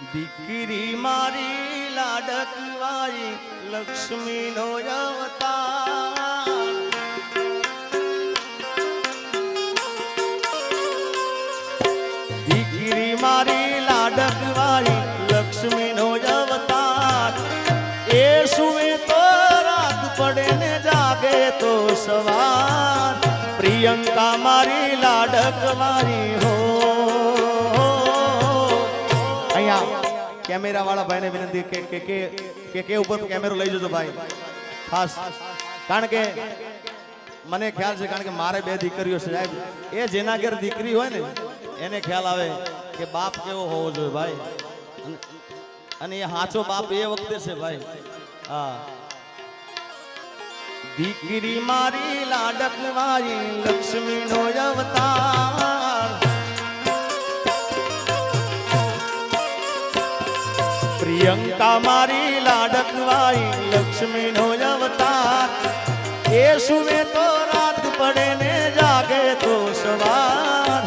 દીકરી મારી લાડકવાઈ લક્ષ્મીનો અવતાર. દીકરી મારી લાડકવાઈ લક્ષ્મીનો અવતાર. એ સુવે તો રાત પડે ને જાગે તો સવાર. પ્રિયંકા મારી લાડકવાઈ હો કેમેરા વાળા ભાઈને વિનંતી કે કે કે કે કે ઉપર કેમેરો લઈ જજો ભાઈ. ખાસ. કારણ કે મને ખ્યાલ છે, કારણ કે મારે બે દીકરીઓ છે. સાહેબ, એ જેના ઘેર દીકરી હોય ને, એને ખ્યાલ આવે કે બાપ કેવો હોવો જોઈએ ભાઈ. અને- એ સાચો બાપ એ વખતે છે ભાઈ. હા. દીકરી મારી લાડક મારી લક્ષ્મી નો અવતાર. પ્રિયંકા મારી લાડકવાઈ લક્ષ્મીનો અવતાર. એ સુવે તો રાત પડે ને જાગે તો સવાર.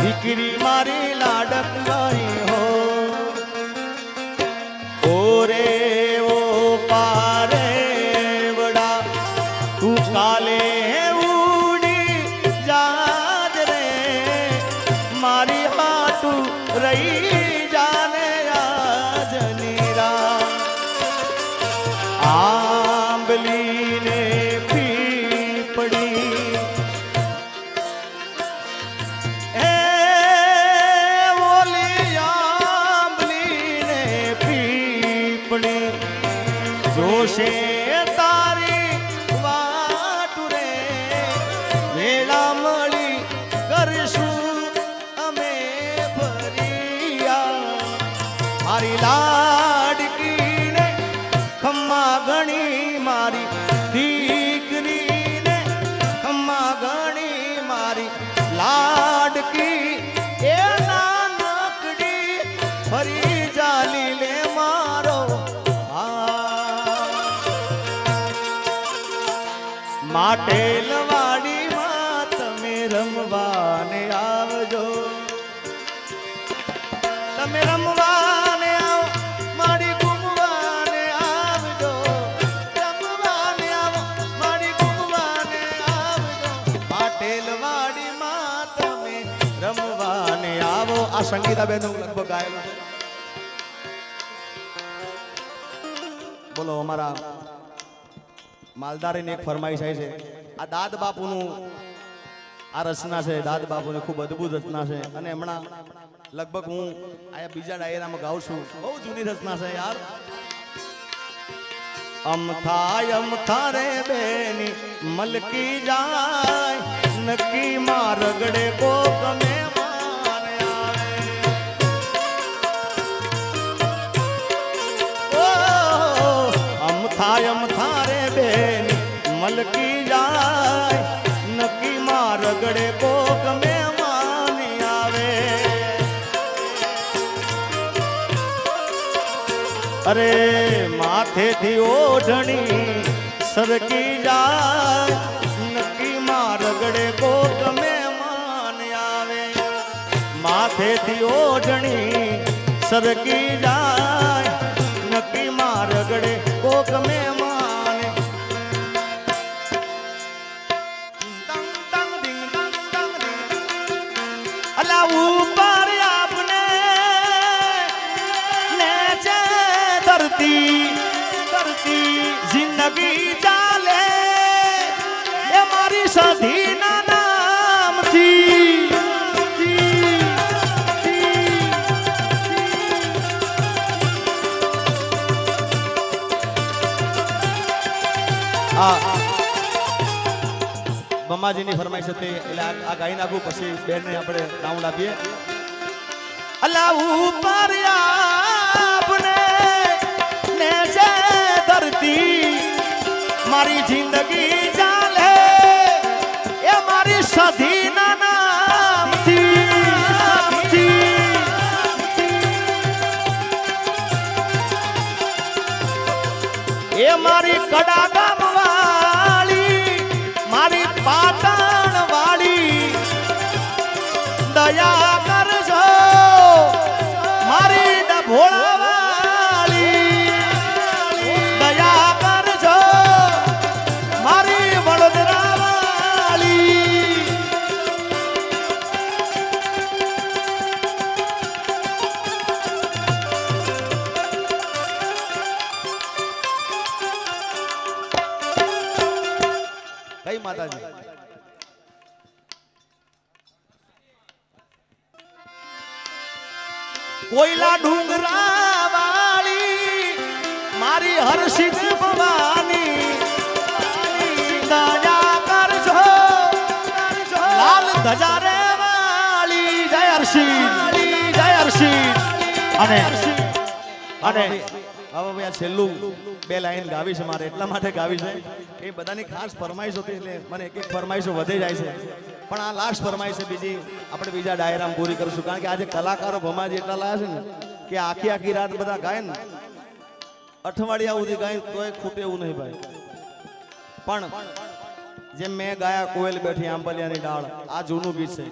દીકરી મારી લાડકવાઈ હો. ઓરે ઓ પારે વડા, તું કાલે ઉડી જાજ રે. મારી હાટું રહી Yeah. માટે લવાડીમાં તમે તમે રમવાને આવજો. રમવાને તમે રમવાને આવો. આ સંગીતાબેન હું લગભગ બોલો અમારા માલધારીની એક ફરમાઈશ આવી છે. આ દાદ બાપુનું આ રચના છે, દાદ બાપુની ખૂબ અદ્ભુત રચના છે. અને હમણાં લગભગ હું આ બીજા ડાયરામાં ગાઉં છું. બહુ જૂની રચના છે યાર. અમથાય અમથા રે બેની, મલકી જાય, નક્કી માં રગડે કો મે માને અમથાય અમથા રે બેની મલકી જાય, નક્કી માં રગડે કોક મે માની આવે. અરે માથેથી ઓઢણી સરકી જાય, નક્કી માં રગડે કોક મહેમાન આવે. માથેથી ઓઢણી સરકી જાય, નક્કી માં રગડે કોક મહેમાન જિંદગી ચાલે. એ મારી સધીના મમ્માજીની ફરમાઈશ હતી, એટલે આ ગાઈ નાખું, પછી બેનને આપણે રાઉન્ડ આપીએ. અલ્લાહ ઉપર મારી જિંદગી ચાલે એ મારી સધીના નામથી એ મારી કડા જય માતાજી. કોયલા ડુંગરા વાળી, મારી હર્ષિત ભવાની. દયા કરજો. લાલ ધજા રે વાળી, જય હર્ષિત જય હર્ષિત અને અને હવે ભાઈ છેલ્લું. બે લાઈન ગાવી છે મારે, એટલા માટે ગાવી છે. એ બધાની ખાસ ફરમાઈશ હતી એટલે મને એક એક ફરમાઈશો વધે જાય છે. પણ આ લાસ્ટ ફરમાઈશ છે બીજી. આપણે બીજા ડાયરામ પૂરી કરીશું. કારણ કે આજે કલાકારો ભમાજી એટલા લાયા છે ને કે આખી આખી રાત બધા ગાય ને. અઠવાડિયા સુધી ગાય તોય ખૂટે એવું નહીં ભાઈ. પણ જેમ મેં ગાયા કોયલ બેઠી આંબલિયાની ડાળ, આ જૂનું ગીત છે.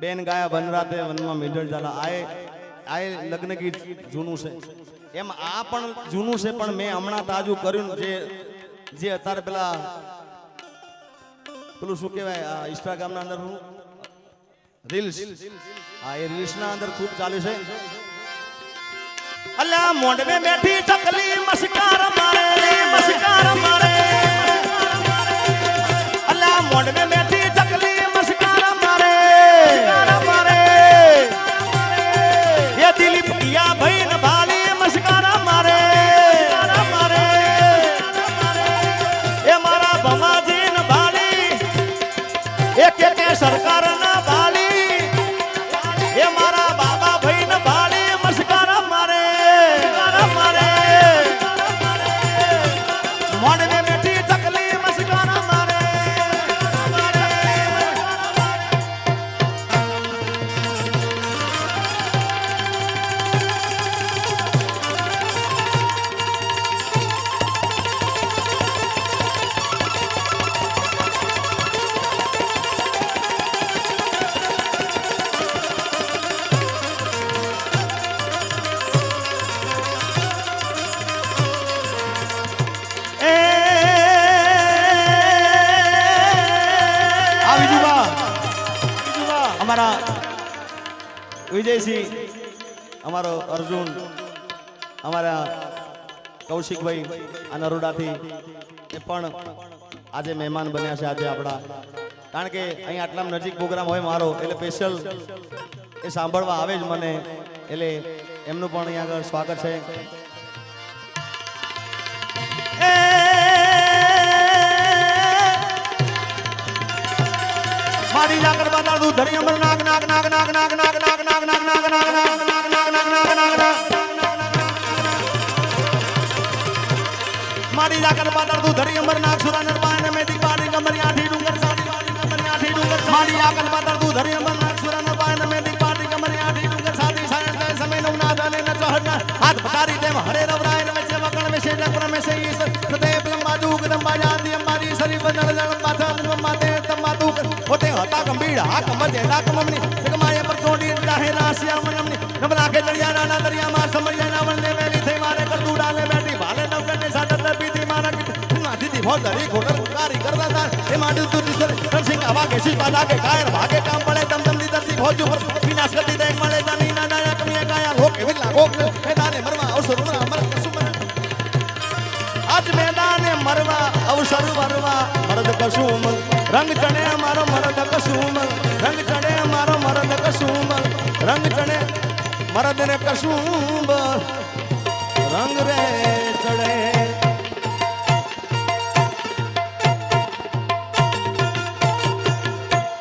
બેન ગાયા વનરાતે વનમાં મીંડળ ઝાલા આ એ લગ્ન ગીત જૂનું છે. એમ આ પણ જૂનું છે, પણ મેં હમણાં તાજું કર્યું જે અત્યારે પેલા, પેલું શું કહેવાય, આ ઇન્સ્ટાગ્રામના અંદર રીલ્સ. હા, એ રીલ્સના અંદર ખૂબ ચાલે છે. અલ્યા મોંડવે બેઠી ચકલી, મસ્કાર મારે મસ્કાર મારે અલ્યા મોંડવે બેઠી વિજુબા અમારા વિજયસિંહ, અમારો અર્જુન, અમારા કૌશિકભાઈ આ નરોડાથી એ પણ આજે મહેમાન બન્યા છે આજે આપણા. કારણ કે અહીં આટલા નજીક પ્રોગ્રામ હોય મારો, એટલે સ્પેશિયલ એ સાંભળવા આવે જ મને, એટલે એમનું પણ અહીંયા આગળ સ્વાગત છે. મારી જાગર બાદા દુ ધરી અમર નાગ નાગ નાગ નાગ નાગ નાગ નાગ નાગ નાગ નાગ નાગ નાગ નાગ નાગ નાગ નાગ નાગ મારી જાગર બાદા દુ ધરી અમર નાગ સુરા નરપાય ને મેદી પાડી કમરી આઠી ડુંગર સાડી કમરી આઠી ડુંગર મારી જાગર બાદા દુ ધરી અમર નાગ સુરા નરપાય ને મેદી પાડી કમરી આઠી ડુંગર સાડી સાયણ સમય નવ ના દાને ન ચહડના હાથ પતારી તેમ હરે जेला कममनी सगमाया पर छोड़ी चाहे राशिया मनमनी। नमला के जड़िया नाना दरिया मार समरिया ना वंदे मेली थे मारे कर तू डाले बैठी। भाले नौकर ने साथ न पीती मारा कि नाती दी बहुत दरी घोड़र कारी कर रहा था ये माटी तू दिसर रण सिंह हवा के सिर पाला के कायर भागे काम पड़े दम दम दी धरती बहुत ऊपर विनाश करती देख मले जानी ना ना कमिया काया लोक विल लागो मैदान मरवा अवसर मरवा मर कसुमन आज मैदान मरवा अवसर मरवा मर्द कसुम रंग चढ़ આદર કશું રંગ રે